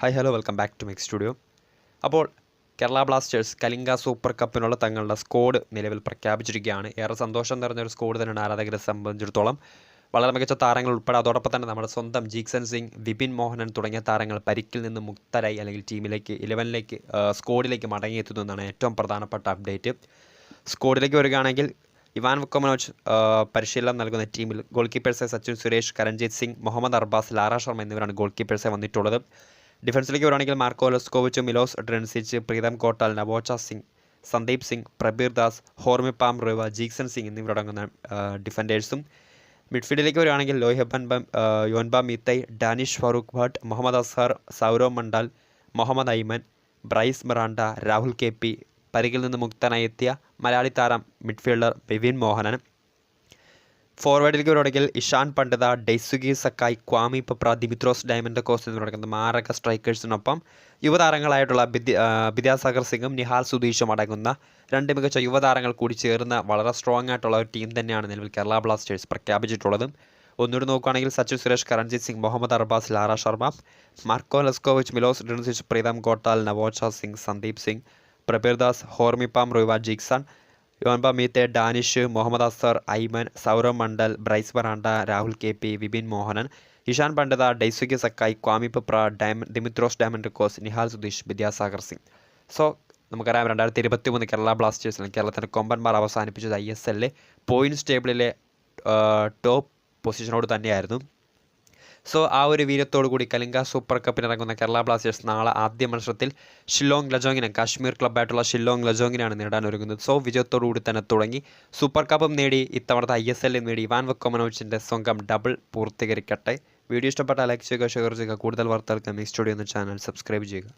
Hi hello welcome back to mix studio അപ്പോൾ Kerala Blasters Kalinga super കപ്പിനുള്ള തങ്ങളുടെ സ്കോഡ് നിലവിൽ പ്രഖ്യാപിച്ചിരിക്കുകയാണ്. ഏറെ സന്തോഷം നിറഞ്ഞൊരു സ്കോഡ് തന്നെയാണ് ആരാധകരെ സംബന്ധിച്ചിടത്തോളം. വളരെ മികച്ച താരങ്ങൾ ഉൾപ്പെടെ അതോടൊപ്പം തന്നെ നമ്മുടെ സ്വന്തം ജീക്സൻ സിംഗ് വിപിൻ മോഹനൻ തുടങ്ങിയ താരങ്ങൾ പരിക്കിൽ നിന്ന് മുക്തരായി അല്ലെങ്കിൽ ടീമിലേക്ക് ഇലവനിലേക്ക് സ്കോഡിലേക്ക് മടങ്ങിയെത്തുന്നു എന്നാണ് ഏറ്റവും പ്രധാനപ്പെട്ട അപ്ഡേറ്റ് സ്കോഡിലേക്ക് വരികയാണെങ്കിൽ ഇവാൻ വുക്കോമനോജ് പരിശീലനം നൽകുന്ന ടീമിൽ ഗോൾ കീപ്പേഴ്സായി സച്ചിൻ സുരേഷ് കരൺജീത് സിംഗ് മുഹമ്മദ് അർബാസ് ലാറ ശർമ്മ എന്നിവരാണ് ഗോൾ കീപ്പേഴ്സായി വന്നിട്ടുള്ളത്. ഡിഫൻസിലേക്ക് വരികയാണെങ്കിൽ Marko Leskovic Milos Drincic Pritam Kotal Naocha Singh Sandeep Singh Prabir Das Hormipam Ruivah Jeakson Singh എന്നിവരടങ്ങുന്ന ഡിഫൻഡേഴ്സും മിഡ്ഫീൽഡിലേക്ക് വരികയാണെങ്കിൽ ലോഹിബൻ Yoihenba Meitei Danish Farooq Bhat Mohammad Azhar Saurav Mandal Mohammad Aimen Bryce Miranda Rahul K P പരികിൽ നിന്ന് മുക്തനായെത്തിയ മലയാളി താരം midfielder Vivin Mohanan. ഫോർവേഡിലേക്ക് വരുവാണെങ്കിൽ Ishan Pandita Daisuke Sakai Kwame Peprah Dimitrios Diamantakos എന്നിവരടങ്ങുന്ന മാരക സ്ട്രൈക്കേഴ്സിനൊപ്പം യുവതാരങ്ങളായിട്ടുള്ള ബിദ്യ വിദ്യാസാഗർ സിംഗും നിഹാൽ സുധീഷും അടങ്ങുന്ന രണ്ട് മികച്ച യുവതാരങ്ങൾ കൂടി ചേർന്ന വളരെ സ്ട്രോങ് ആയിട്ടുള്ള ഒരു ടീം തന്നെയാണ് നിലവിൽ കേരള ബ്ലാസ്റ്റേഴ്സ് പ്രഖ്യാപിച്ചിട്ടുള്ളതും. ഒന്നുകൂടി നോക്കുകയാണെങ്കിൽ Sachin Suresh Karanjit Singh Mohammad Arbaz Lara Sharma Marko Leskovic Milos Drincic Pritam Kotal Naocha Singh Sandeep Singh Prabir Das Hormipam Ruivah Jeakson Yoihenba Meitei Danish Mohammad Azhar Aimen Saurav Mandal Bryce Miranda Rahul K P Vipin Mohanan Ishan Pandita Daisuke Sakai Kwame Peprah ഡയമ Dimitrios Diamantakos Nihal Sudeesh Vidyasagar Singh. So നമുക്കറിയാം രണ്ടായിരത്തി ഇരുപത്തി മൂന്ന് കേരള ബ്ലാസ്റ്റേഴ്സിൽ കേരളത്തിന്റെ കൊമ്പന്മാർ അവസാനിപ്പിച്ചത് I S എല്ലിലെ points ടേബിളിലെ top പൊസിഷനോട് തന്നെയായിരുന്നു. സോ ആ ഒരു വീര്യത്തോടു കൂടി കലിംഗ സൂപ്പർ കപ്പിനിറങ്ങുന്ന കേരള ബ്ലാസ്റ്റേഴ്സ് നാളെ ആദ്യ മത്സരത്തിൽ ഷില്ലോങ് ലജോങ്ങിനെ കാശ്മീർ ക്ലബ്ബായിട്ടുള്ള ഷില്ലോങ് ലജോങ്ങിനാണ് നേടാൻ ഒരുങ്ങുന്നത്. സോ വിജയത്തോടു കൂടി തന്നെ തുടങ്ങി. സൂപ്പർ കപ്പും നേടി ഇത്തവണത്തെ ഐ എസ് എല്ലിൽ നേടി ഇവാൻ വക്കോമനോവിച്ചിന്റെ സ്വന്തം ഡബിൾ പൂർത്തീകരിക്കട്ടെ. വീഡിയോ ഇഷ്ടപ്പെട്ട ലൈക്ക് ചെയ്യുക ഷെയർ ചെയ്യുക. കൂടുതൽ വാർത്തകൾക്ക് മിക്സ് സ്റ്റുഡിയോ എന്ന ചാനൽ സബ്സ്ക്രൈബ് ചെയ്യുക.